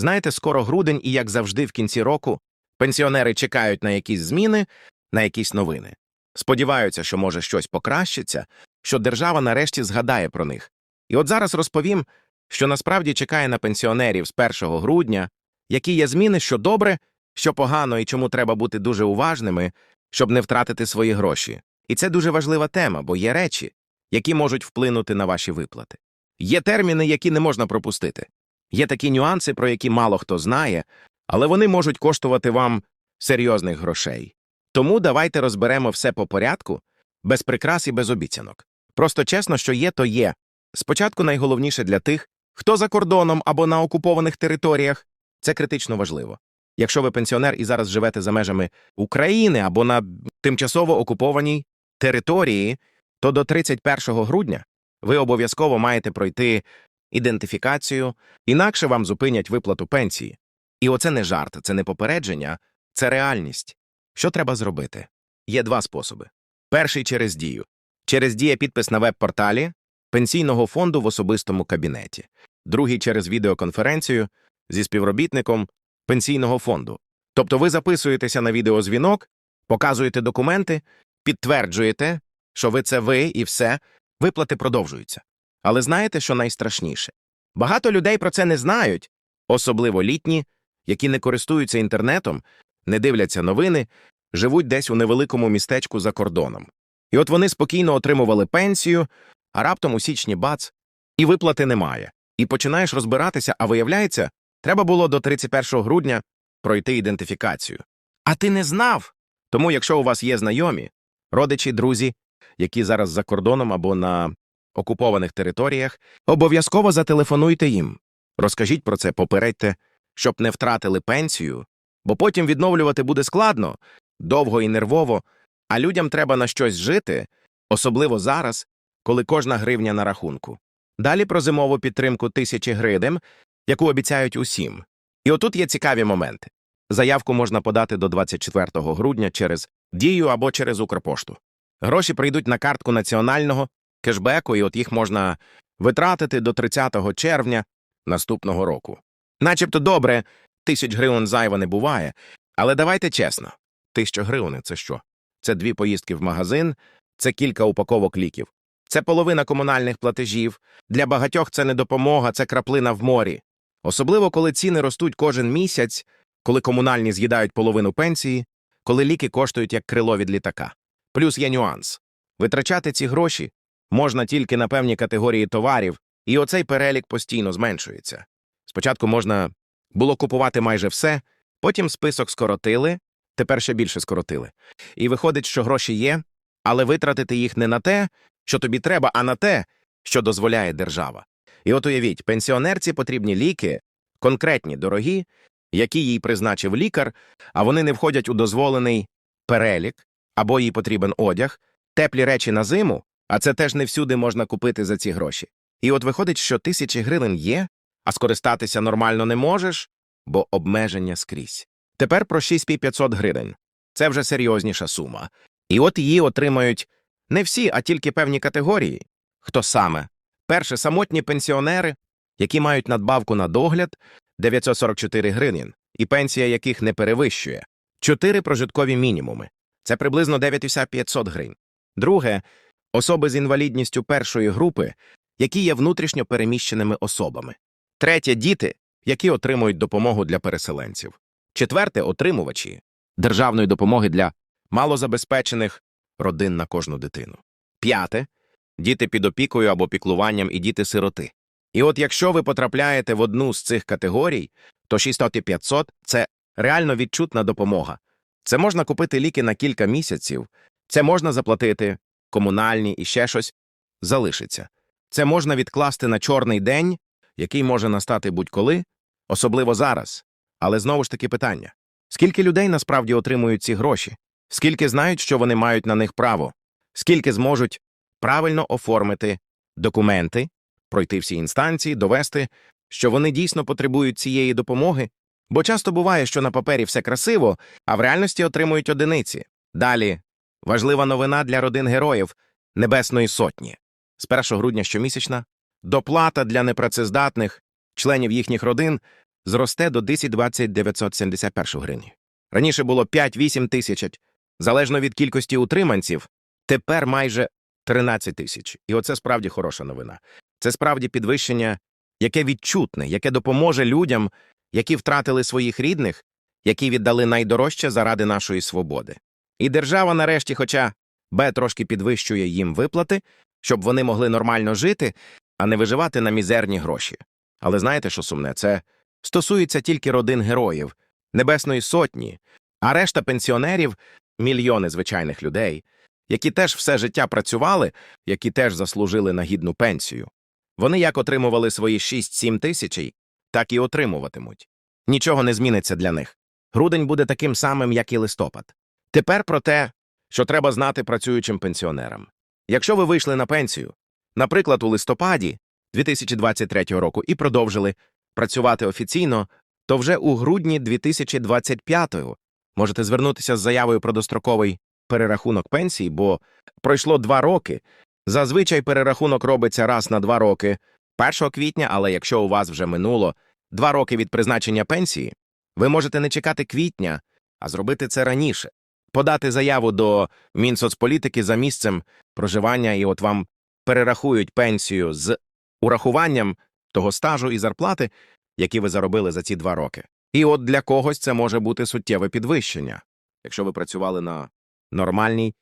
Знаєте, скоро грудень, і як завжди, в кінці року пенсіонери чекають на якісь зміни, на якісь новини. Сподіваються, що може щось покращиться, що держава нарешті згадає про них. І от зараз розповім, що насправді чекає на пенсіонерів з 1 грудня, які є зміни, що добре, що погано і чому треба бути дуже уважними, щоб не втратити свої гроші. І це дуже важлива тема, бо є речі, які можуть вплинути на ваші виплати. Є терміни, які не можна пропустити. Є такі нюанси, про які мало хто знає, але вони можуть коштувати вам серйозних грошей. Тому давайте розберемо все по порядку, без прикрас і без обіцянок. Просто чесно, що є, то є. Спочатку найголовніше для тих, хто за кордоном або на окупованих територіях. Це критично важливо. Якщо ви пенсіонер і зараз живете за межами України або на тимчасово окупованій території, то до 31 грудня ви обов'язково маєте пройти ідентифікацію, інакше вам зупинять виплату пенсії. І оце не жарт, це не попередження, це реальність. Що треба зробити? Є два способи. Перший через дію. Через дія підпис на веб-порталі пенсійного фонду в особистому кабінеті. Другий через відеоконференцію зі співробітником пенсійного фонду. Тобто ви записуєтеся на відеозвінок, показуєте документи, підтверджуєте, що ви це ви і все, виплати продовжуються. Але знаєте, що найстрашніше? Багато людей про це не знають, особливо літні, які не користуються інтернетом, не дивляться новини, живуть десь у невеликому містечку за кордоном. І от вони спокійно отримували пенсію, а раптом у січні бац, і виплати немає. І починаєш розбиратися, а виявляється, треба було до 31 грудня пройти ідентифікацію. А ти не знав. Тому, якщо у вас є знайомі, родичі, друзі, які зараз за кордоном або на окупованих територіях, обов'язково зателефонуйте їм. Розкажіть про це, попередьте, щоб не втратили пенсію, бо потім відновлювати буде складно, довго і нервово, а людям треба на щось жити, особливо зараз, коли кожна гривня на рахунку. Далі про зимову підтримку тисячі гривень, яку обіцяють усім. І отут є цікаві моменти. Заявку можна подати до 24 грудня через Дію або через Укрпошту. Гроші прийдуть на картку національного кешбеку, і от їх можна витратити до 30 червня наступного року. Начебто добре, тисяч гривень зайва не буває, але давайте чесно. Тисяча гривень – це що? Це дві поїздки в магазин, це кілька упаковок ліків. Це половина комунальних платежів. Для багатьох це не допомога, це краплина в морі. Особливо, коли ціни ростуть кожен місяць, коли комунальні з'їдають половину пенсії, коли ліки коштують як крило від літака. Плюс є нюанс. Витрачати ці гроші можна тільки на певні категорії товарів, і оцей перелік постійно зменшується. Спочатку можна було купувати майже все, потім список скоротили, тепер ще більше скоротили. І виходить, що гроші є, але витратити їх не на те, що тобі треба, а на те, що дозволяє держава. І от уявіть, пенсіонерці потрібні ліки, конкретні, дорогі, які їй призначив лікар, а вони не входять у дозволений перелік, або їй потрібен одяг, теплі речі на зиму, а це теж не всюди можна купити за ці гроші. І от виходить, що тисячі гривень є, а скористатися нормально не можеш, бо обмеження скрізь. Тепер про 6500 гривень. Це вже серйозніша сума. І от її отримають не всі, а тільки певні категорії. Хто саме? Перше, самотні пенсіонери, які мають надбавку на догляд 944 гривень, і пенсія яких не перевищує, 4 прожиткові мінімуми. Це приблизно 9500 гривень. Друге, особи з інвалідністю першої групи, які є внутрішньо переміщеними особами. Третє діти, які отримують допомогу для переселенців. Четверте отримувачі державної допомоги для малозабезпечених родин на кожну дитину. П'яте діти під опікою або піклуванням і діти-сироти. І от якщо ви потрапляєте в одну з цих категорій, то 6500 – це реально відчутна допомога. Це можна купити ліки на кілька місяців, це можна заплатити, комунальні і ще щось залишиться. Це можна відкласти на чорний день, який може настати будь-коли, особливо зараз. Але знову ж таки питання: скільки людей насправді отримують ці гроші? Скільки знають, що вони мають на них право? Скільки зможуть правильно оформити документи, пройти всі інстанції, довести, що вони дійсно потребують цієї допомоги? Бо часто буває, що на папері все красиво, а в реальності отримують одиниці. Далі важлива новина для родин героїв Небесної Сотні. З 1 грудня щомісячна доплата для непрацездатних членів їхніх родин зросте до 10-20 971 гривні. Раніше було 5-8 тисяч, залежно від кількості утриманців, тепер майже 13 тисяч. І оце справді хороша новина. Це справді підвищення, яке відчутне, яке допоможе людям, які втратили своїх рідних, які віддали найдорожче заради нашої свободи. І держава нарешті, хоча Б трошки підвищує їм виплати, щоб вони могли нормально жити, а не виживати на мізерні гроші. Але знаєте, що сумне? Це стосується тільки родин героїв, Небесної Сотні, а решта пенсіонерів мільйони звичайних людей, які теж все життя працювали, які теж заслужили на гідну пенсію. Вони як отримували свої 6-7 тисячей, так і отримуватимуть. Нічого не зміниться для них. Грудень буде таким самим, як і листопад. Тепер про те, що треба знати працюючим пенсіонерам. Якщо ви вийшли на пенсію, наприклад, у листопаді 2023 року і продовжили працювати офіційно, то вже у грудні 2025-го можете звернутися з заявою про достроковий перерахунок пенсії, бо пройшло два роки. Зазвичай перерахунок робиться раз на два роки 1 квітня, але якщо у вас вже минуло два роки від призначення пенсії, ви можете не чекати квітня, а зробити це раніше. Подати заяву до Мінсоцполітики за місцем проживання, і от вам перерахують пенсію з урахуванням того стажу і зарплати, які ви заробили за ці два роки. І от для когось це може бути суттєве підвищення. Якщо ви працювали на нормальній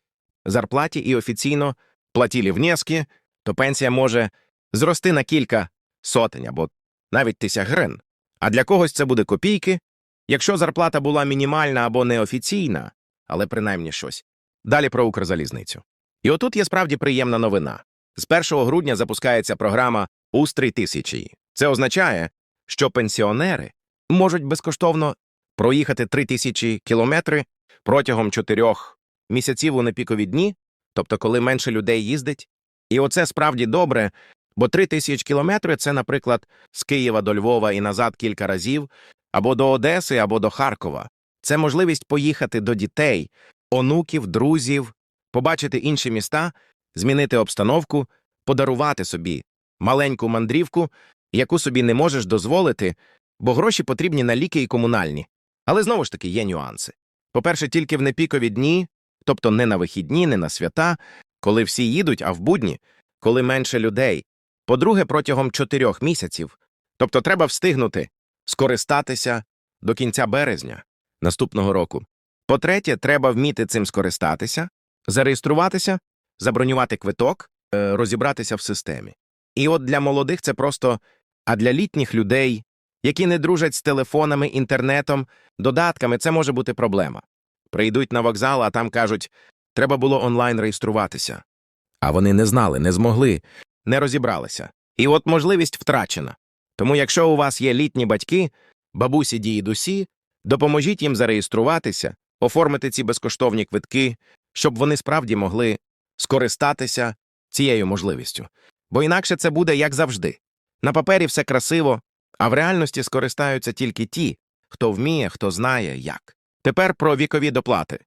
зарплаті і офіційно платили внески, то пенсія може зрости на кілька сотень або навіть тисяч гривень. А для когось це буде копійки, якщо зарплата була мінімальна або неофіційна, але принаймні щось. Далі про Укрзалізницю. І отут є справді приємна новина. З 1 грудня запускається програма Устрій тисячі. Це означає, що пенсіонери можуть безкоштовно проїхати 3 тисячі кілометри протягом чотирьох місяців у непікові дні, тобто коли менше людей їздить. І оце справді добре, бо 3 тисячі кілометри це, наприклад, з Києва до Львова і назад кілька разів, або до Одеси, або до Харкова. Це можливість поїхати до дітей, онуків, друзів, побачити інші міста, змінити обстановку, подарувати собі маленьку мандрівку, яку собі не можеш дозволити, бо гроші потрібні на ліки і комунальні. Але знову ж таки є нюанси. По-перше, тільки в непікові дні, тобто не на вихідні, не на свята, коли всі їдуть, а в будні, коли менше людей. По-друге, протягом чотирьох місяців. Тобто треба встигнути скористатися до кінця березня наступного року. По-третє, треба вміти цим скористатися, зареєструватися, забронювати квиток, е, розібратися в системі. І от для молодих це просто, а для літніх людей, які не дружать з телефонами, інтернетом, додатками, це може бути проблема. Прийдуть на вокзал, а там кажуть, треба було онлайн реєструватися. А вони не знали, не змогли, не розібралися. І от можливість втрачена. Тому якщо у вас є літні батьки, бабусі, дідусі, допоможіть їм зареєструватися, оформити ці безкоштовні квитки, щоб вони справді могли скористатися цією можливістю. Бо інакше це буде як завжди. На папері все красиво, а в реальності скористаються тільки ті, хто вміє, хто знає, як. Тепер про вікові доплати.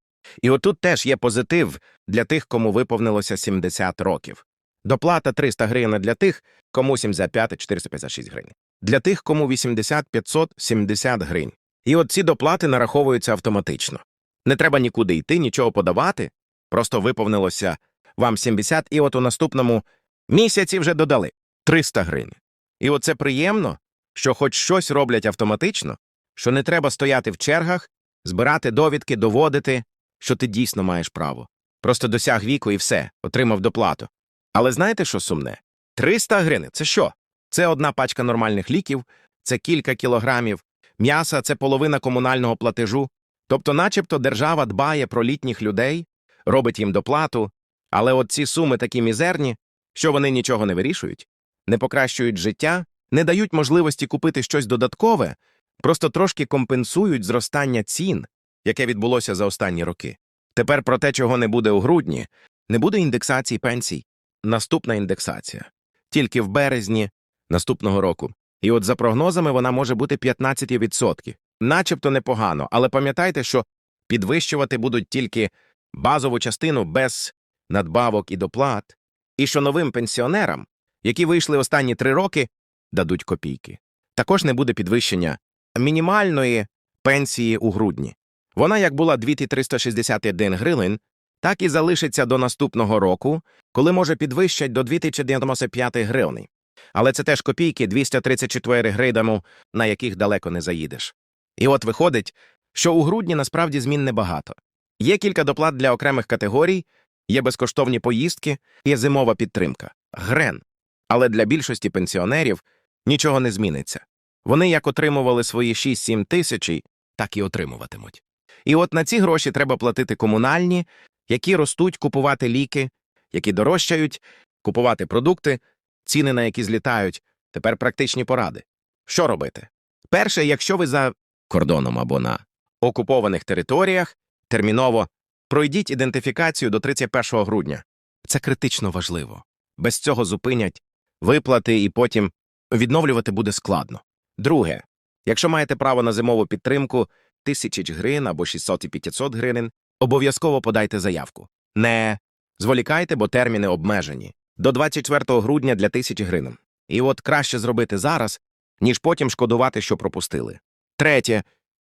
І отут теж є позитив для тих, кому виповнилося 70 років. Доплата 300 гривень для тих, кому 75 456 гривень. Для тих, кому 80 570 гривень. І от ці доплати нараховуються автоматично. Не треба нікуди йти, нічого подавати. Просто виповнилося вам 70, і от у наступному місяці вже додали 300 гривень. І оце приємно, що хоч щось роблять автоматично, що не треба стояти в чергах, збирати довідки, доводити, що ти дійсно маєш право. Просто досяг віку і все, отримав доплату. Але знаєте, що сумне? 300 гривень – це що? Це одна пачка нормальних ліків, це кілька кілограмів, м'яса це половина комунального платежу. Тобто, начебто, держава дбає про літніх людей, робить їм доплату, але от ці суми такі мізерні, що вони нічого не вирішують, не покращують життя, не дають можливості купити щось додаткове, просто трошки компенсують зростання цін, яке відбулося за останні роки. Тепер про те, чого не буде у грудні, не буде індексації пенсій. Наступна індексація. Тільки в березні наступного року. І от за прогнозами вона може бути 15%. Начебто непогано, але пам'ятайте, що підвищувати будуть тільки базову частину без надбавок і доплат, і що новим пенсіонерам, які вийшли останні три роки, дадуть копійки. Також не буде підвищення мінімальної пенсії у грудні. Вона як була 2361 гривень, так і залишиться до наступного року, коли може підвищать до 2095 гривень. Але це теж копійки 234 гривень, на яких далеко не заїдеш. І от виходить, що у грудні насправді змін небагато. Є кілька доплат для окремих категорій, є безкоштовні поїздки, є зимова підтримка, грен. Але для більшості пенсіонерів нічого не зміниться. Вони як отримували свої 6-7 тисячі, так і отримуватимуть. І от на ці гроші треба платити комунальні, які ростуть, купувати ліки, які дорожчають, купувати продукти, ціни на які злітають. Тепер практичні поради. Що робити? Перше, якщо ви за кордоном або на окупованих територіях, терміново пройдіть ідентифікацію до 31 грудня. Це критично важливо. Без цього зупинять виплати і потім відновлювати буде складно. Друге, якщо маєте право на зимову підтримку, тисячі гривень або 600 і 500 гривень, обов'язково подайте заявку. Не зволікайте, бо терміни обмежені. До 24 грудня для тисячі гривень. І от краще зробити зараз, ніж потім шкодувати, що пропустили. Третє,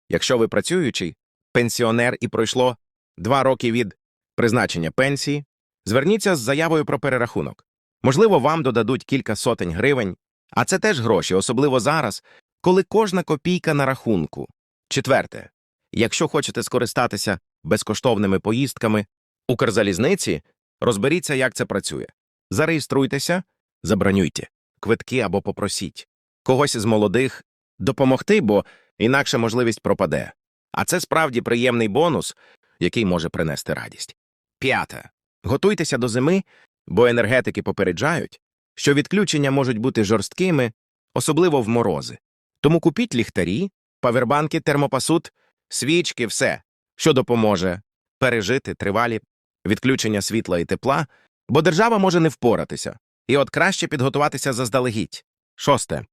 якщо ви працюючий, пенсіонер і пройшло два роки від призначення пенсії, зверніться з заявою про перерахунок. Можливо, вам додадуть кілька сотень гривень, а це теж гроші, особливо зараз, коли кожна копійка на рахунку. Четверте, якщо хочете скористатися безкоштовними поїздками Укрзалізниці, розберіться, як це працює. Зареєструйтеся, забронюйте квитки або попросіть когось з молодих допомогти, бо інакше можливість пропаде. А це справді приємний бонус, який може принести радість. П'яте. Готуйтеся до зими, бо енергетики попереджають, що відключення можуть бути жорсткими, особливо в морози. Тому купіть ліхтарі, павербанки, термопасут, свічки, все, що допоможе пережити тривалі відключення світла і тепла, бо держава може не впоратися, і от краще підготуватися заздалегідь. Шосте.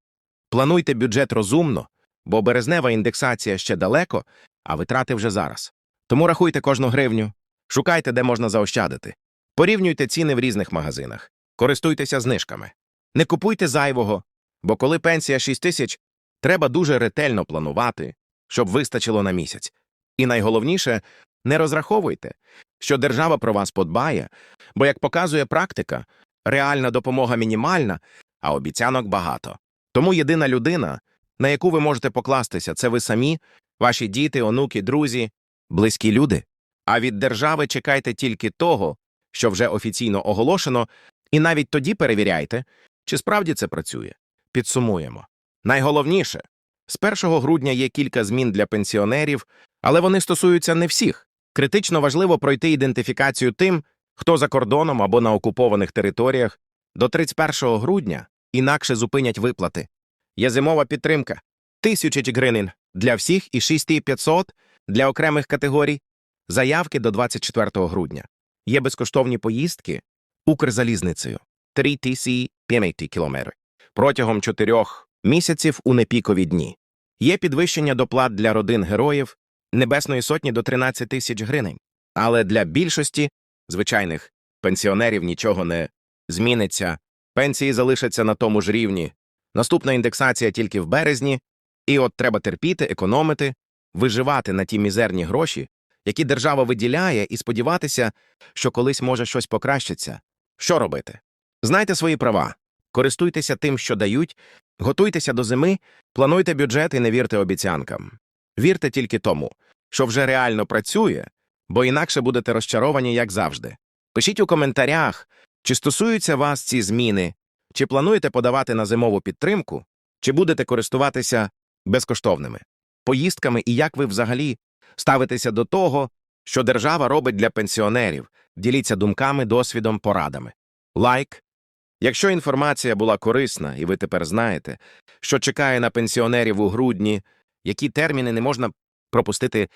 Плануйте бюджет розумно, бо березнева індексація ще далеко, а витрати вже зараз. Тому рахуйте кожну гривню, шукайте, де можна заощадити. Порівнюйте ціни в різних магазинах, користуйтеся знижками. Не купуйте зайвого, бо коли пенсія 6 тисяч, треба дуже ретельно планувати, щоб вистачило на місяць. І найголовніше, не розраховуйте, що держава про вас подбає, бо, як показує практика, реальна допомога мінімальна, а обіцянок багато. Тому єдина людина, на яку ви можете покластися, це ви самі, ваші діти, онуки, друзі, близькі люди. А від держави чекайте тільки того, що вже офіційно оголошено, і навіть тоді перевіряйте, чи справді це працює. Підсумуємо. Найголовніше з 1 грудня є кілька змін для пенсіонерів, але вони стосуються не всіх. Критично важливо пройти ідентифікацію тим, хто за кордоном або на окупованих територіях до 31 грудня, інакше зупинять виплати. Є зимова підтримка тисячі гривень для всіх і 6500 для окремих категорій, заявки до 24 грудня. Є безкоштовні поїздки Укрзалізницею 3050 кілометри протягом чотирьох місяців у непікові дні. Є підвищення доплат для родин героїв Небесної сотні до 13 тисяч гривень. Але для більшості звичайних пенсіонерів нічого не зміниться, пенсії залишаться на тому ж рівні. Наступна індексація тільки в березні, і от треба терпіти, економити, виживати на ті мізерні гроші, які держава виділяє, і сподіватися, що колись може щось покращиться. Що робити? Знайте свої права, користуйтеся тим, що дають, готуйтеся до зими, плануйте бюджет і не вірте обіцянкам. Вірте тільки тому, що вже реально працює, бо інакше будете розчаровані, як завжди. Пишіть у коментарях, чи стосуються вас ці зміни, чи плануєте подавати на зимову підтримку, чи будете користуватися безкоштовними поїздками і як ви взагалі ставитеся до того, що держава робить для пенсіонерів. Діліться думками, досвідом, порадами. Лайк. Якщо інформація була корисна, і ви тепер знаєте, що чекає на пенсіонерів у грудні, які терміни не можна пропустити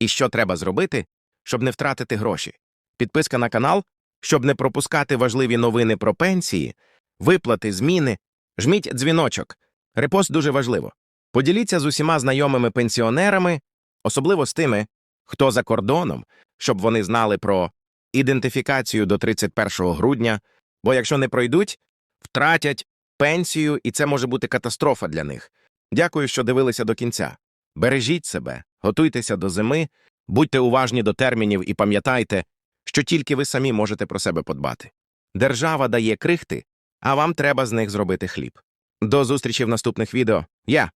і що треба зробити, щоб не втратити гроші. Підписка на канал, щоб не пропускати важливі новини про пенсії, виплати, зміни, жміть дзвіночок. Репост дуже важливо. Поділіться з усіма знайомими пенсіонерами, особливо з тими, хто за кордоном, щоб вони знали про ідентифікацію до 31 грудня, бо якщо не пройдуть, втратять пенсію, і це може бути катастрофа для них. Дякую, що дивилися до кінця. Бережіть себе, готуйтеся до зими, будьте уважні до термінів і пам'ятайте, що тільки ви самі можете про себе подбати. Держава дає крихти, а вам треба з них зробити хліб. До зустрічі в наступних відео. Я